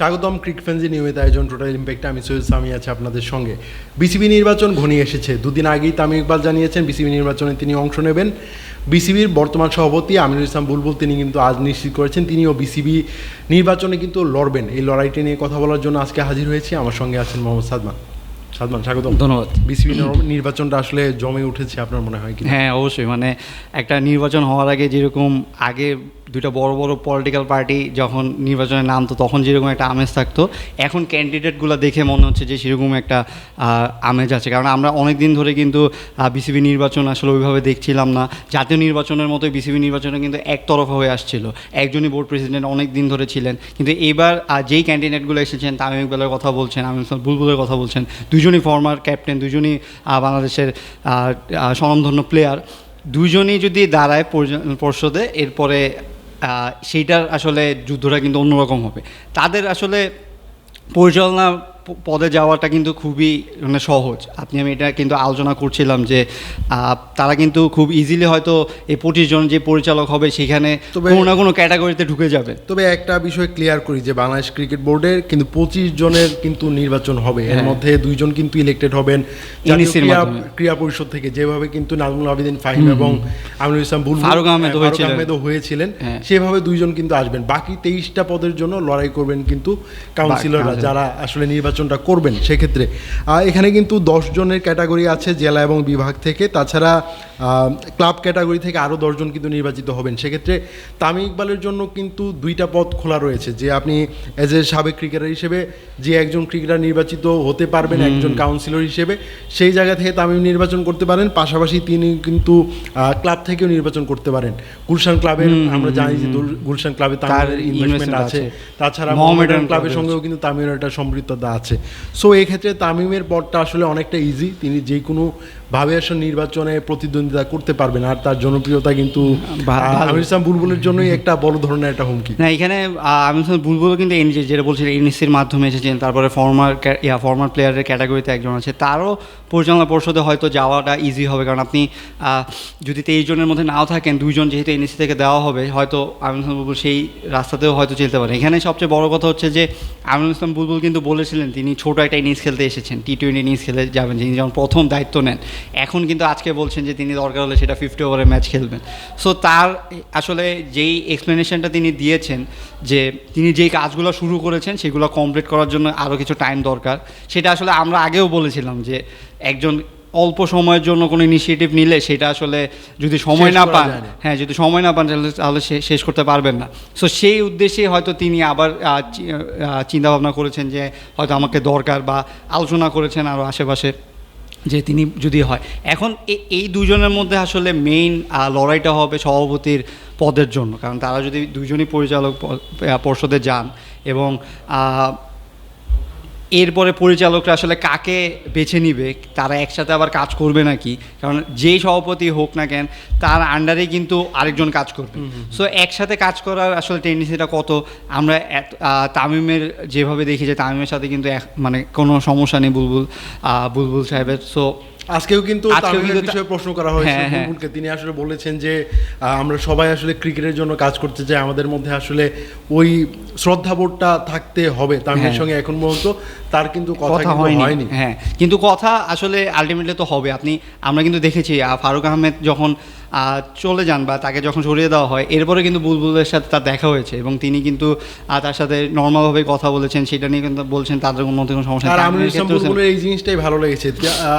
স্বাগতম ক্রিক ফ্যান্সি নিয়মিত আয়োজন টোটাল ইম্প্যাক্টে আমি সৈয়দ সামি আছি আপনাদের সঙ্গে। বিসিবি নির্বাচন ঘনিয়ে এসেছে। দুদিন আগেই তামিম ইকবাল জানিয়েছেন বিসিবি নির্বাচনে তিনি অংশ নেবেন। বিসিবির বর্তমান সভাপতি আমিনুল ইসলাম বুলবুল তিনি কিন্তু আজ নিশ্চিত করেছেন। তিনিও বিসিবি নির্বাচনে কিন্তু লড়বেন। এই লড়াইটি নিয়ে কথা বলার জন্য আজকে হাজির হয়েছি। আমার সঙ্গে আছেন মোহাম্মদ সাদমান। সাদমান স্বাগতম। ধন্যবাদ। বিসিবি নির্বাচনটা আসলে জমে উঠেছে আপনার মনে হয় কি হ্যাঁ অবশ্যই। মানে একটা নির্বাচন হওয়ার আগে যেরকম আগে দুইটা বড় বড় পলিটিক্যাল পার্টি যখন নির্বাচনে নামতো তখন যেরকম একটা আমেজ থাকতো। এখন ক্যান্ডিডেটগুলো দেখে মনে হচ্ছে যে সেরকম একটা আমেজ আছে। কারণ আমরা অনেক দিন ধরে কিন্তু বিসিবি নির্বাচন আসলে ওইভাবে দেখছিলাম না। জাতীয় নির্বাচনের মতো বিসিবি নির্বাচনে কিন্তু একতরফা হয়ে আসছিল। একজনই বোর্ড প্রেসিডেন্ট অনেক দিন ধরে ছিলেন। কিন্তু এবার যেই ক্যান্ডিডেটগুলো এসেছেন তামিম ইকবালের কথা বলছেন হোসেন বুলবুলের কথা বলছেন দুজনই ফর্মার ক্যাপ্টেন দুজনই বাংলাদেশের স্বনামধন্য প্লেয়ার দুজনই যদি দাঁড়ায় পর্ষদে, এরপরে সেইটার আসলে যুদ্ধটা কিন্তু অন্যরকম হবে। তাদের আসলে পরিচালনা পদে যাওয়াটা কিন্তু খুবই মানে সহজ। আপনি আমি এটা কিন্তু আলোচনা করছিলাম যে তারা কিন্তু খুব ইজিলি হয়তো এই পঁচিশ জন যে পরিচালক হবে সেখানে কোনো না কোনো ক্যাটাগরিতে ঢুকে যাবে। তবে একটা বিষয় ক্লিয়ার করি যে বাংলাদেশ ক্রিকেট বোর্ডের কিন্তু পঁচিশ জনের কিন্তু নির্বাচন হবে। এর হ্যাঁ। মধ্যে দুইজন কিন্তু ইলেক্টেড হবেন। ক্রীড়া- পরিষদ থেকে যেভাবে কিন্তু নাজমুল আবেদিন ফাহিম এবং আমিনুল ইসলাম বুলবুল ফারুক আহমেদও হ্যাঁ, হয়েছিলেন। আহমেদও হয়েছিলেন। হ্যাঁ। সেভাবে দুইজন কিন্তু আসবেন। বাকি তেইশটা পদের জন্য লড়াই করবেন কিন্তু কাউন্সিলররা যারা আসলে নির্বাচনটা করবেন সেক্ষেত্রে। এখানে কিন্তু দশ জনের ক্যাটাগরি আছে জেলা এবং বিভাগ থেকে। তাছাড়া ক্লাব ক্যাটাগরি থেকে আরও দশজন কিন্তু নির্বাচিত হবেন। সেক্ষেত্রে তামিম ইকবালের জন্য কিন্তু দুইটা পথ খোলা রয়েছে যে আপনি এজ এ সাবেক ক্রিকেটার হিসেবে যে একজন ক্রিকেটার নির্বাচিত হতে পারবেন একজন কাউন্সিলর হিসেবে সেই জায়গা থেকে তামিম নির্বাচন করতে পারেন। পাশাপাশি তিনি কিন্তু ক্লাব থেকেও নির্বাচন করতে পারেন। গুলশান ক্লাবের আমরা জানি যে গুলশান ক্লাবে তার তামিমের ইনভেস্টমেন্ট আছে। তাছাড়া মোহামেডান ক্লাবের ক্লাবের সঙ্গেও কিন্তু তামিমের একটা সম্পৃক্ততা আছে। সো এক্ষেত্রে ক্ষেত্রে তামিমের পথটা আসলে অনেকটা ইজি তিনি যে কোনো ভাবে আসলে নির্বাচনে প্রতিদ্বন্দ্বিতা করতে পারবেন আর তার জনপ্রিয়তা কিন্তু আমির ইসলাম বুলবুলের জন্যই একটা বড় ধরনের একটা হুমকি। না এখানে আহ, আমি শুধু বুলবুলও কিন্তু এনজি যেটা বলছিলেন এনএসসির মাধ্যমে এসেছেন তারপরে ফর্মার ইয়া ফর্মার প্লেয়ারের ক্যাটাগরিতে একজন আছে। তারও পরিচালনা পর্ষদে হয়তো যাওয়াটা ইজি হবে কারণ আপনি যদি তেইশ জনের মধ্যে নাও থাকেন দুইজন যেহেতু এনএসসি থেকে দেওয়া হবে হয়তো আমিনুল ইসলাম বুলবুল সেই রাস্তাতেও হয়তো চলতে পারে। এখানে সবচেয়ে বড় কথা হচ্ছে যে আমিনুল ইসলাম বুলবুল কিন্তু বলেছিলেন তিনি ছোট একটা ইনিংস খেলতে এসেছেন টি টোয়েন্টি ইনিংস খেলে যাবেন যিনি যেমন প্রথম দায়িত্ব নেন। এখন কিন্তু আজকে বলছেন যে তিনি দরকার হলে সেটা ফিফটি ওভারের ম্যাচ খেলবেন। সো তার আসলে যেই এক্সপ্লেনেশনটা তিনি দিয়েছেন যে তিনি যেই কাজগুলো শুরু করেছেন সেগুলো কমপ্লিট করার জন্য আরও কিছু টাইম দরকার সেটা আসলে আমরা আগেও বলেছিলাম যে একজন অল্প সময়ের জন্য কোনো ইনিশিয়েটিভ নিলে সেটা আসলে যদি সময় না পান হ্যাঁ যদি সময় না পান তাহলে তাহলে সে- শেষ করতে পারবেন না। সো সেই উদ্দেশ্যে হয়তো তিনি আবার চিন্তাভাবনা করেছেন যে হয়তো আমাকে দরকার বা আলোচনা করেছেন আরও আশেপাশে। যে তিনি যদি হয়। এখন এই দুজনের মধ্যে আসলে মেইন লড়াইটা হবে সভাপতির পদের জন্য। কারণ তারা যদি দুজনই পরিচালক পর্ষদে যান এবং এরপরে পরিচালকরা আসলে কাকে বেছে নিবে তারা একসাথে আবার কাজ করবে নাকি? কারণ যেই সভাপতি হোক না কেন তার আন্ডারে কিন্তু আরেকজন কাজ করবে। সো একসাথে কাজ করার আসলে টেন্ডেন্সিটা কত? আমরা তামিমের যেভাবে দেখি যে তামিমের সাথে কিন্তু এক- মানে কোনো সমস্যা নেই বুলবুল বুলবুল সাহেবের। সো আজকেও কিন্তু তামিমের বিষয়ে প্রশ্ন করা হয়েছে। হ্যাঁ, হ্যাঁ। বুলবুলকে তিনি আসলে বলেছেন যে আমরা সবাই আসলে ক্রিকেটের জন্য কাজ করতে চাই আমাদের মধ্যে আসলে ওই শ্রদ্ধাবোধটা থাকতে হবে তামিমের হ্যাঁ। সঙ্গে এখন পর্যন্ত। তার কিন্তু কথা হয়নি। হ্যাঁ কিন্তু কথা আসলে আলটিমেটলি তো হবে। আপনি আমরা কিন্তু দেখেছি ফারুক আহমেদ যখন চলে যান বা তাকে যখন সরিয়ে দেওয়া হয় এরপরে কিন্তু বুলবুলের সাথে তার দেখা হয়েছে এবং তিনি কিন্তু তার সাথে নর্মালভাবে কথা বলেছেন সেটা নিয়ে কিন্তু বলছেন তাদের মধ্যে কোনো সমস্যা আর নেই। ইসলাম বুলবুলের এই জিনিসটাই ভালো লেগেছে।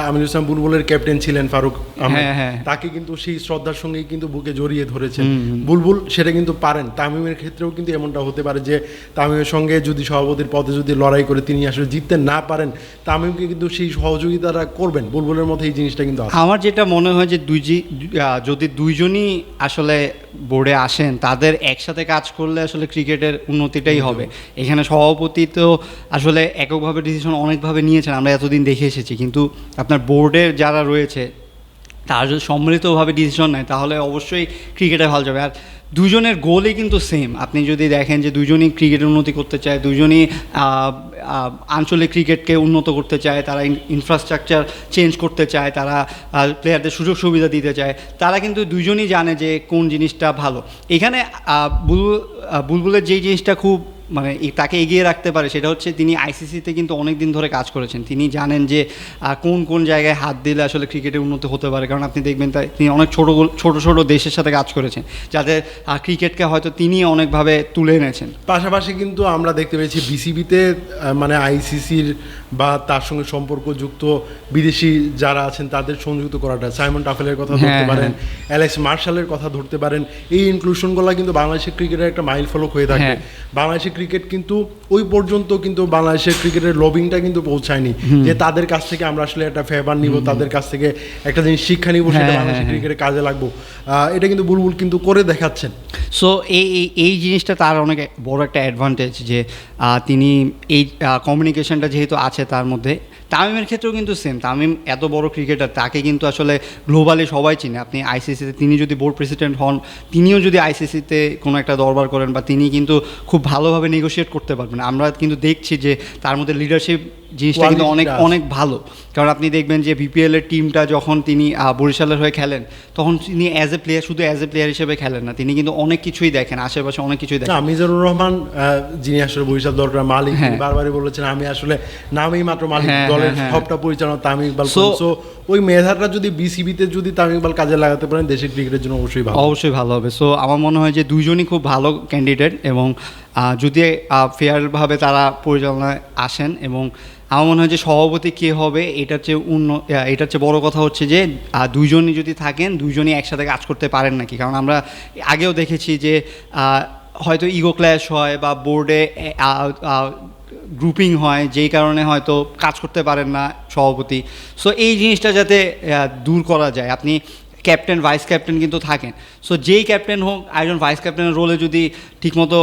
আমিনুল ইসলাম বুলবুলের ক্যাপ্টেন ছিলেন ফারুক হ্যাঁ, হ্যাঁ। তাকে কিন্তু সেই শ্রদ্ধার সঙ্গে কিন্তু বুকে জড়িয়ে ধরেছেন। বুলবুল সেটা কিন্তু পারেন। তামিমের ক্ষেত্রেও কিন্তু এমনটা হতে পারে যে তামিমের সঙ্গে যদি সভাপতির পদে যদি লড়াই করে তিনি আসলে জিততে না পারেন তামিমকে কিন্তু সেই সহযোগিতাটা করবেন। বুলবুলের মধ্যে এই জিনিসটা কিন্তু আমার যেটা মনে হয় যে দুই জি- আহ, যদি দুইজনই আসলে বোর্ডে আসেন তাদের একসাথে কাজ করলে আসলে ক্রিকেটের উন্নতিটাই হবে। এখানে সভাপতি তো আসলে এককভাবে ডিসিশন অনেকভাবে নিয়েছেন আমরা এতদিন দেখে এসেছি। কিন্তু আপনার বোর্ডের যারা রয়েছে তারা যদি সম্মিলিতভাবে ডিসিশন নেয় তাহলে অবশ্যই ক্রিকেটে ভালো যাবে। আর দুজনের গোলই কিন্তু সেম আপনি যদি দেখেন যে দুজনই ক্রিকেটের উন্নতি করতে চায়, দুজনই আঞ্চলিক ক্রিকেটকে উন্নত করতে চায়, তারা ইনফ্রাস্ট্রাকচার চেঞ্জ করতে চায়, তারা প্লেয়ারদের সুযোগ সুবিধা দিতে চায়, তারা কিন্তু দুজনই জানে যে কোন জিনিসটা ভালো। এখানে বুলবুলের যেই জিনিসটা খুব মানে তাকে এগিয়ে রাখতে পারে সেটা হচ্ছে তিনি আইসিসিতে কিন্তু অনেক দিন ধরে কাজ করেছেন। তিনি জানেন যে কোন কোন জায়গায় হাত দিলে আসলে ক্রিকেটে উন্নতি হতে পারে। কারণ আপনি দেখবেন তাই তিনি অনেক ছোট ছোট ছোট দেশের সাথে কাজ করেছেন যাদের ক্রিকেটকে হয়তো তিনি অনেকভাবে তুলে এনেছেন। পাশাপাশি কিন্তু আমরা দেখতে পেয়েছি বিসিবিতে মানে আইসিসির বা তার সঙ্গে সম্পর্কযুক্ত বিদেশি যারা আছেন তাদের সংযুক্ত করাটা। সাইমন টাফেলের কথা ধরতে হ্যাঁ, পারেন অ্যালেক্স মার্শালের কথা ধরতে পারেন। এই ইনক্লুশনগুলো কিন্তু বাংলাদেশের ক্রিকেটের একটা মাইল ফলক হয়ে থাকে। হ্যাঁ। বাংলাদেশের ক্রিকেট কিন্তু ওই পর্যন্ত কিন্তু বাংলাদেশের ক্রিকেটের লবিংটা কিন্তু পৌঁছায়নি। যে তাদের কাছ থেকে আমরা আসলে একটা ফেভার নিব তাদের কাছ থেকে একটা জিনিস শিক্ষা নিব সেটা হ্যাঁ, বাংলাদেশের হ্যাঁ, ক্রিকেটে কাজে লাগবো। এটা কিন্তু বুলবুল কিন্তু করে দেখাচ্ছেন। সো এই এই- জিনিসটা তার অনেক বড় একটা অ্যাডভান্টেজ যে তিনি এই কমিউনিকেশনটা যেহেতু আছে তার মধ্যে তামিমের ক্ষেত্রেও কিন্তু সেম তামিম এত বড় ক্রিকেটার তাকে কিন্তু আসলে গ্লোবালি সবাই চিনে। আপনি আইসিসিতে তিনি যদি বোর্ড প্রেসিডেন্ট হন, তিনিও যদি আইসিসিতে কোনো একটা দরবার করেন বা তিনি কিন্তু খুব ভালোভাবে নেগোশিয়েট করতে পারবেন। আমরা কিন্তু দেখছি যে তার মধ্যে লিডারশিপ জিনিসটা কিন্তু অনেক। অনেক ভালো কারণ আপনি দেখবেন যে বিপিএল এর টিমটা যখন তিনি বরিশালের হয়ে খেলেন তখন তিনি অ্যাজ এ প্লেয়ার শুধু অ্যাজ এ প্লেয়ার হিসেবে খেলেন না তিনি কিন্তু অনেক কিছুই দেখেন আশেপাশে অনেক কিছুই দেখেন মিজানুর রহমান যিনি আসলে বরিশাল দলটার মালিক হ্যাঁ। বারবারই বলেছেন আমি আসলে নামেই মাত্র মালিক হ্যাঁ, দলের হ্যাঁ। সবটা পরিচালনা তামিম ইকবাল সো ওই মেধাটা যদি বিসিবিতে যদি তামিম ইকবাল কাজে লাগাতে পারেন, দেশের ক্রিকেটের জন্য অবশ্যই ভালো। অবশ্যই ভালো হবে। সো আমার মনে হয় যে দুইজনই খুব ভালো ক্যান্ডিডেট এবং যদি ফেয়ারভাবে তারা পরিচালনায় আসেন এবং আমার মনে হয় যে সভাপতি কে হবে, এটার চেয়ে উন্ন এটার চেয়ে বড় কথা হচ্ছে যে দুইজনই যদি থাকেন, দুইজনই একসাথে কাজ করতে পারেন নাকি? কারণ আমরা আগেও দেখেছি যে হয়তো ইগো ক্ল্যাশ হয় বা বোর্ডে গ্রুপিং হয়, যেই কারণে হয়তো কাজ করতে পারেন না সভাপতি। সো এই জিনিসটা যাতে দূর করা যায়। আপনি ক্যাপ্টেন ভাইস ক্যাপ্টেন কিন্তু থাকেন। সো যেই ক্যাপ্টেন হোক, একজন ভাইস ক্যাপ্টেনের রোলে যদি ঠিকমতো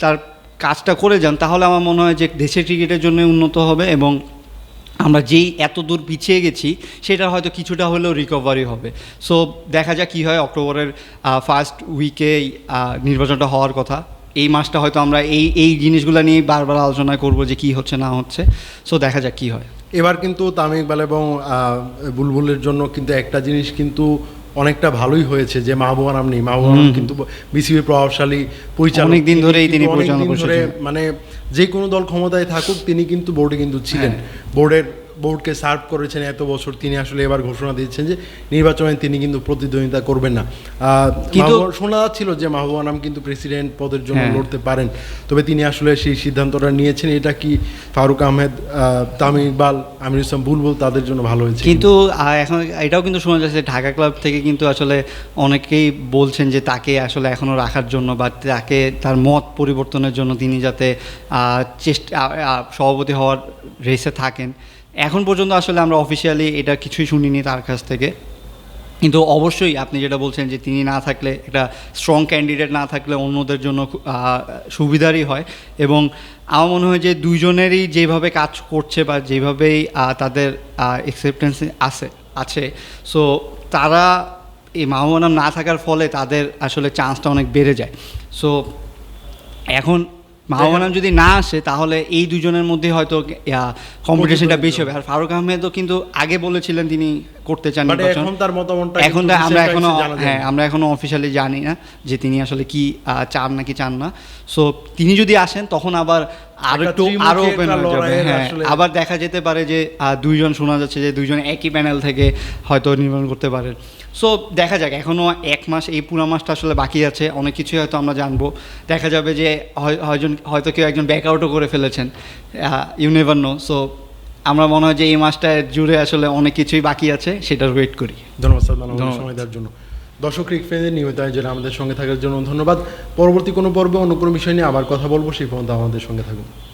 তার কাজটা করে যান, তাহলে আমার মনে হয় যে দেশের ক্রিকেটের জন্য উন্নত হবে এবং আমরা যেই এত দূর পিছিয়ে গেছি, সেটা হয়তো কিছুটা হলেও রিকভারি হবে। সো দেখা যাক কী হয় অক্টোবরের ফার্স্ট উইকে নির্বাচনটা হওয়ার কথা। এই মাসটা হয়তো আমরা এই এই জিনিসগুলো নিয়ে বারবার আলোচনা করব যে কী হচ্ছে না হচ্ছে। সো দেখা যাক কী হয়। এবার কিন্তু তামিম ইকবাল এবং বুলবুলের জন্য কিন্তু একটা জিনিস কিন্তু অনেকটা ভালোই হয়েছে যে মাহবুবা নাম নেই। মাহবুবা কিন্তু বিসিবি প্রভাবশালী পরিচালক। তিনি ধরেই তিনি ধরে। মানে যে কোনো দল ক্ষমতায় থাকুক তিনি কিন্তু বোর্ডে কিন্তু ছিলেন। বোর্ডের বোর্ডকে সার্ভ করেছেন এত বছর তিনি আসলে এবার ঘোষণা দিয়েছেন যে নির্বাচনে তিনি কিন্তু প্রতিদ্বন্দ্বিতা করবেন না। কিন্তু- শোনা যাচ্ছিল যে মাহবুবা নাম কিন্তু প্রেসিডেন্ট পদের জন্য হ্যাঁ। লড়তে পারেন। তবে তিনি আসলে সেই সিদ্ধান্তটা নিয়েছেন এটা কি ফারুক আহমেদ আহ, তামিম ইকবাল আমির ইসলাম বুলবুল তাদের জন্য ভালো হয়েছে কিন্তু এখন এটাও কিন্তু শোনা যাচ্ছে ঢাকা ক্লাব থেকে কিন্তু আসলে অনেকেই বলছেন যে তাকে আসলে এখনও রাখার জন্য বা তাকে তার মত পরিবর্তনের জন্য তিনি যাতে চেষ্টা সভাপতি হওয়ার রেসে থাকেন। এখন পর্যন্ত আসলে আমরা অফিসিয়ালি এটা কিছুই শুনিনি তার কাছ থেকে। কিন্তু অবশ্যই আপনি যেটা বলছেন যে তিনি না থাকলে, একটা স্ট্রং ক্যান্ডিডেট না থাকলে অন্যদের জন্য সুবিধারই হয়। এবং আমার মনে হয় যে দুইজনেরই যেভাবে কাজ করছে বা যেভাবেই তাদের অ্যাকসেপ্টেন্স আছে আছে। সো তারা এই মাহমানাম না থাকার ফলে তাদের আসলে চান্সটা অনেক বেড়ে যায়। সো এখন মাহমানাম যদি না আসে তাহলে এই দুজনের মধ্যে হয়তো কম্পিটিশনটা বেশি হবে। আর ফারুক আহমেদও কিন্তু আগে বলেছিলেন তিনি করতে চান নির্বাচন এখন তার মতামতটা এখন আমরা এখনও হ্যাঁ আমরা এখনও অফিসিয়ালি জানি না যে তিনি আসলে কি চান নাকি চান না। সো তিনি যদি আসেন তখন আবার আরও একটু আরও ওপেন হয়ে যাবে হ্যাঁ। আবার দেখা যেতে পারে যে দুইজন শোনা যাচ্ছে যে দুইজন একই প্যানেল থেকে হয়তো নির্মাণ করতে পারেন। সো দেখা যাক এখনও এক মাস এই পুরো মাসটা আসলে বাকি আছে অনেক কিছুই হয়তো আমরা জানব। দেখা যাবে যে হয়- হয়জন হয়তো কেউ একজন ব্যাকআউটও করে ফেলেছেন ইউ নেভার নো সো আমরা মনে হয় যে এই মাসটা জুড়ে আসলে অনেক কিছুই বাকি আছে সেটার ওয়েট করি। ধন্যবাদ ধন্যবাদ। সময় দেওয়ার জন্য। দর্শক ক্রিক ফ্রেন্ডের নিয়মিত আয়োজনে আমাদের সঙ্গে থাকার জন্য ধন্যবাদ। পরবর্তী কোনো পর্বে অন্য কোনো বিষয় নিয়ে আবার কথা বলব, সেই পর্যন্ত আমাদের সঙ্গে থাকুন।